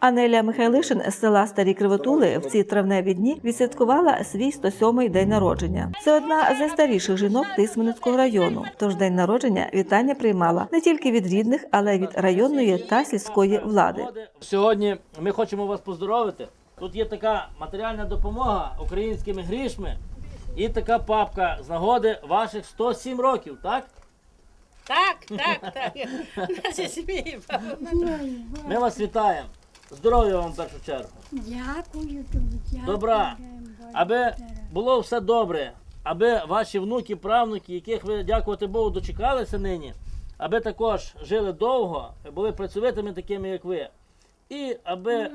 Анеля Михайлишин з села Старі Кривотули в ці травневі дні відсвяткувала свій 107-й день народження. Це одна з найстаріших жінок Тисменецького району. Тож день народження вітання приймала не тільки від рідних, але й від районної та сільської влади. Сьогодні ми хочемо вас поздоровити. Тут є така матеріальна допомога українськими грішми і така папка з нагоди ваших 107 років, так? Так, так, так. Наші сім'ї. Ми вас вітаємо. Здоров'я вам в першу чергу. Дякую тобі, дякую. Добра. Аби було все добре, аби ваші внуки, правнуки, яких ви, дякувати Богу, дочекалися нині, аби також жили довго, були працьовитими такими, як ви. І аби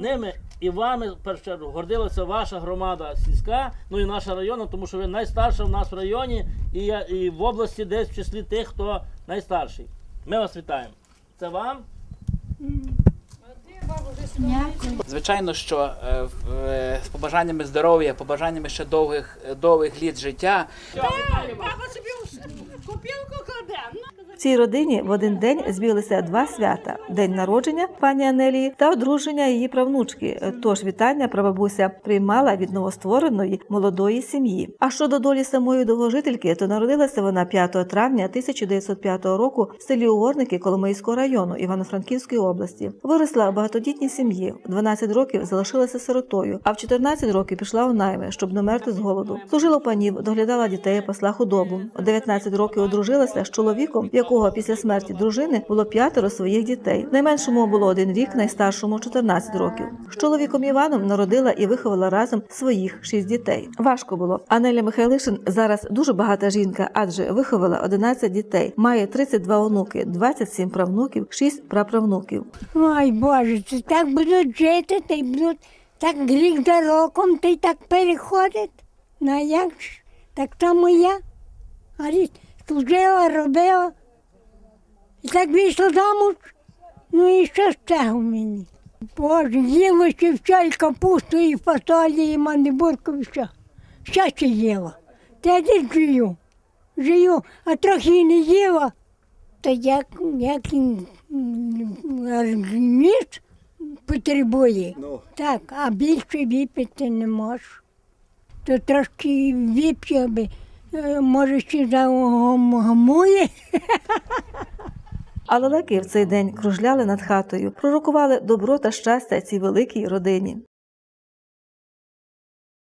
ними і вами, в першу чергу, гордилася ваша громада сільська, ну і наша районна, тому що ви найстарша в нас в районі і, я- і в області десь в числі тих, хто найстарший. Ми вас вітаємо. Це вам. Дякую. Звичайно, що е, е, з побажаннями здоров'я, побажаннями ще довгих, довгих літ життя. Папа собі в копілку кладе. Ну, В цій родині в один день збіглися два свята: день народження пані Анелії та одруження її правнучки. Тож вітання прабабуся приймала від новоствореної молодої сім'ї. А щодо долі самої довгожительки, то народилася вона 5 травня 1905 року в селі Угорники Коломийського району Івано-Франківської області. Виросла в багатодітній сім'ї. В 12 років залишилася сиротою, а в 14 років пішла у найми, щоб не мерти з голоду. Служила панів, доглядала дітей, пасла худобу. У 19 років одружилася з чоловіком, в якого після смерті дружини було п'ятеро своїх дітей. Найменшому було один рік, найстаршому 14 років. З чоловіком Іваном народила і виховала разом своїх шість дітей. Важко було. Анеля Михайлишин зараз дуже багата жінка, адже виховала 11 дітей, має 32 онуки, 27 правнуків, 6 праправнуків. Ой, Боже, це так будуть жити, та й будуть так рік за роком, та й так переходить. Ну, а як ж? Так само я. Річ служила, робила. І так вийшла замуж. Ну і що з цього мені? Боже, їла ще і капусту, і фасолі, і мандибурку, і все. Все ще їла. Та я десь жию. Жию, а трохи не їла. То як, як організм потребує. Так, а більше випити не можу. То трошки вип'ю, е, може, ще загамує. Але леки в цей день кружляли над хатою, пророкували добро та щастя цій великій родині.